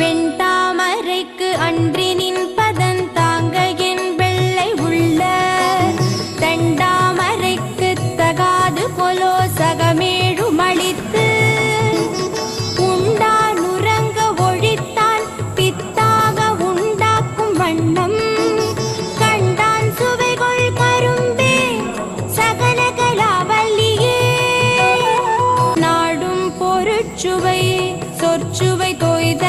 வெண்தாமரைக்கு அன்றினின் பதன் தாங்க என் வெள்ளை உள்ள. தண்டாமரைக்கு தகாது கொலோ சகமேழும் அளித்து உண்டான் உறங்க ஒழித்தான் பித்தாக உண்டாக்கும் வண்ணம். கண்டான் கரும்பே சகலகலாவல்லியே நாடும் பொருட்சுவை சொற்சுவை தொய்த